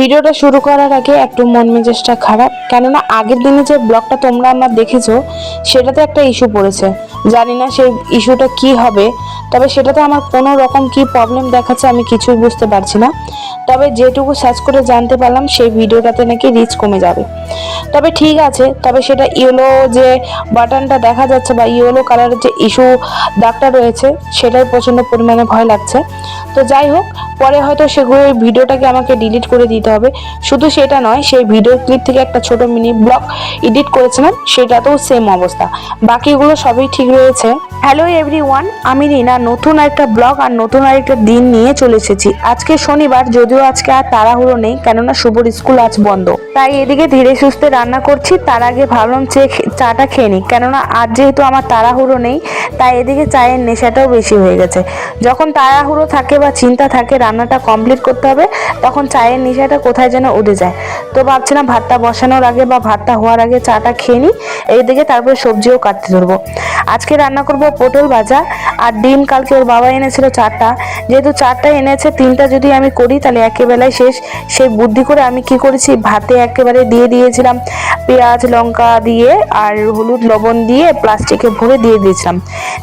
ভিডিওটা শুরু করার আগে একটু মন মেজাজটা খারাপ। কেননা আগের দিনে যে ব্লগটা তোমরা আমার দেখেছ, সেটাতে একটা ইস্যু পড়েছে। জানি না সেই ইস্যুটা কি হবে, তবে সেটাতে আমার কোনো রকম কি প্রবলেম দেখাচ্ছে আমি কিছুই বুঝতে পারছি না। তবে যেটুকু সার্চ করে জানতে পারলাম, সেই ভিডিওটাতে নাকি রিচ কমে যাবে। তবে ঠিক আছে, তবে সেটা ইয়েলো যে বাটনটা দেখা যাচ্ছে বা ইয়েলো কালারের যে ইস্যু দাগটা রয়েছে, সেটাই প্রচণ্ড পরিমাণে ভয় লাগছে। তো যাই হোক পরে হয়তো সেগুলো ভিডিওটাকে আমাকে ডিলিট করে দিতে হবে। শুধু সেটা নয়, সেই ভিডিও ক্লিপ থেকে একটা ছোট মিনি ব্লগ এডিট করেছিলাম, সেটাতেও সেম অবস্থা। বাকিগুলো সবই ঠিক রয়েছে। হ্যালো এভরিওয়ান আমি রিনা। নতুন একটা ব্লগ আর নতুন আরেকটা দিন নিয়ে চলে এসেছি। আজকে শনিবার, যদিও আজকে আর তাড়াহুড়ো নেই, কেননা শুভর স্কুল আজ বন্ধ। তাই এদিকে ধীরে সুস্থে রান্না করছি, তার আগে ভাবলাম চে চাটা খেয়ে নিই, কেননা আজ যেহেতু আমার তাড়াহুড়ো নেই, তাই এদিকে চায়ের নেশাটাও বেশি হয়ে গেছে। যখন তাড়াহুড়ো থাকে বা চিন্তা থাকে রান্নাটা কমপ্লিট করতে হবে, তখন চায়ের নেশাটা কোথায় যেন উঠে যায়। তো ভাবছিলাম ভাতটা বসানোর আগে বা ভাতটা হওয়ার আগে চাটা খেয়ে নিই, এইদিকে তারপরে সবজিও কাটতে ধরবো। আজকে রান্না করব পটল ভাজা, আর ডিম কালকে ওর বাবা এনেছিল চারটা। যেহেতু চারটা এনেছে, তিনটা যদি আমি করি তাহলে একেবেলায় শেষ। সেই বুদ্ধি করে আমি কি করেছি, ভাতে একেবারে দিয়ে দিয়েছিলাম। পেঁয়াজ, লঙ্কা দিয়ে আর হলুদ, লবণ দিয়ে প্লাস্টিকে ভরে দিয়ে দিয়েছিলাম।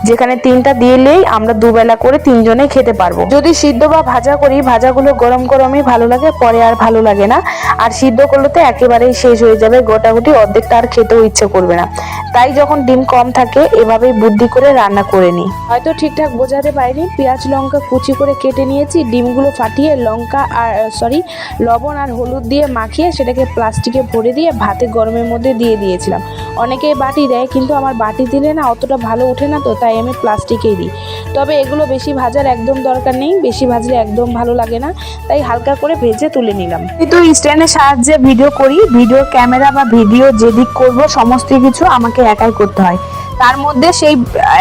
যেখানে তিনটা দিলেই আমরা দুবেলা করে তিনজনে খেতে পারব। যদি সিদ্ধ বা ভাজা করি, ভাজাগুলো গরম গরমই ভালো লাগে, পরে আর ভালো লাগে না। আর সিদ্ধ করলে তো একেবারেই শেষ হয়ে যাবে, গোটাগুটি অর্ধেকটা আর খেতেও ইচ্ছে করবে না। তাই যখন ডিম কম থাকে, এভাবেই বুদ্ধি করে রান্না করে নিই। হয়তো ঠিকঠাক বোঝাতে পারিনি, পেঁয়াজ, লঙ্কা কুচি করে কেটে নিয়েছি, ডিমগুলো ফাটিয়ে লঙ্কা আর সরি লবণ আর হলুদ দিয়ে মাখিয়ে সেটাকে প্লাস্টিকে ভরে দিয়ে ভাতে গরমের মধ্যে দিয়ে দিয়েছিলাম। অনেকেই বাটি দেয়, কিন্তু আমার বাটি দিলে না অতটা ভালো ওঠে না তো, তাই আমি প্লাস্টিকেই দিই। তবে এগুলো বেশি ভাজার একদম দরকার নেই, বেশি ভাজলে একদম ভালো লাগে না। তাই হালকা করে ভেজে তুলে নিলাম। কিন্তু স্ট্যান্ডের সাহায্যে ভিডিও করি। ভিডিও ক্যামেরা বা ভিডিও যেদিক করব, সমস্ত কিছু আমাকে একাই করতে হয়। তার মধ্যে সেই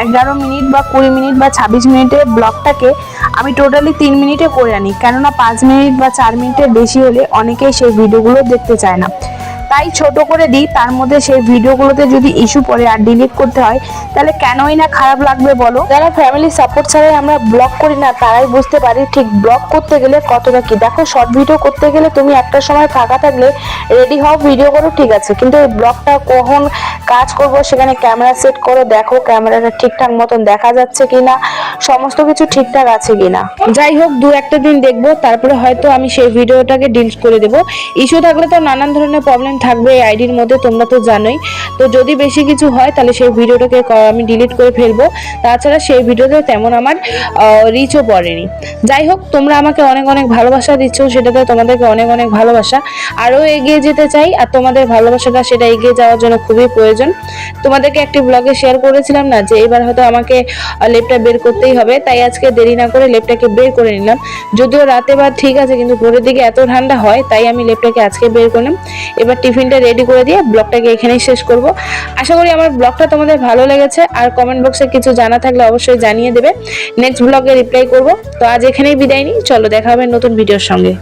এগারো মিনিট বা কুড়ি মিনিট বা ছাব্বিশ মিনিটের ব্লগটাকে আমি টোটালি তিন মিনিটে করে আনি। কেননা পাঁচ মিনিট বা চার মিনিটের বেশি হলে অনেকেই সেই ভিডিওগুলো দেখতে চায় না। তাই ছোট করে দিই, তার মধ্যে সেই ভিডিওগুলোতে যদি ইস্যু পড়ে আর ডিলিট করতে হয়, তাহলে কেনই না খারাপ লাগবে বলো? যারা ফ্যামিলি সাপোর্ট ছাড়াই আমরা ব্লগ করি না, তারাই বুঝতে পারি ঠিক ব্লগ করতে গেলে কতটা কি। দেখো শর্ট ভিডিও করতে গেলে তুমি একটা সময় ফাঁকা থাকলে রেডি হও ভিডিও করো, ঠিক আছে। কিন্তু এই ব্লগটা কখন কাজ করব, সেখানে ক্যামেরা সেট করো, দেখো ক্যামেরাটা ঠিকঠাক মতন দেখা যাচ্ছে কিনা। সমস্ত কিছু ঠিকঠাক আছে কিনা। যাই হোক, দু একটা দিন দেখব, তারপরে হয়তো আমি সেই ভিডিওটাকে ডিলিট করে দেবো। ইস্যু থাকলে তো নানান ধরনের প্রবলেম থাকবে এই আইডির মধ্যে, তোমরা তো জানোই। তো যদি বেশি কিছু হয়, তাহলে সেই ভিডিওটাকে আমি ডিলিট করে ফেলব। তাছাড়া সেই ভিডিওতে তেমন আমার রিচও পড়েনি। যাই হোক, তোমরা আমাকে অনেক অনেক ভালোবাসা দিচ্ছ, সেটাতে তোমাদেরকে অনেক অনেক ভালোবাসা। আরও এগিয়ে যেতে চাই, আর তোমাদের ভালোবাসাটা সেটা এগিয়ে যাওয়ার জন্য খুবই প্রয়োজন। তোমাদেরকে একটি ব্লগে শেয়ার করেছিলাম না, যে এবার হয়তো আমাকে লেপটা বের করতেই হবে, তাই আজকে দেরি না করে লেপটাকে বের করে নিলাম। যদিও রাতে বা ঠিক আছে, কিন্তু ভোরের দিকে এত ঠান্ডা হয়, তাই আমি লেপটাকে আজকে বের করলাম। এবার টিফিনটা রেডি করে দিয়ে ব্লগটাকে এখানেই শেষ করব। আশা করি আমার ব্লগটা তোমাদের ভালো লেগেছে, আর কমেন্ট বক্সে কিছু জানা থাকলে অবশ্যই জানিয়ে দেবে। নেক্সট ব্লগে রিপ্লাই করব। তো আজ এখানেই বিদায় নিই, চলো দেখা হবে নতুন ভিডিওর সঙ্গে।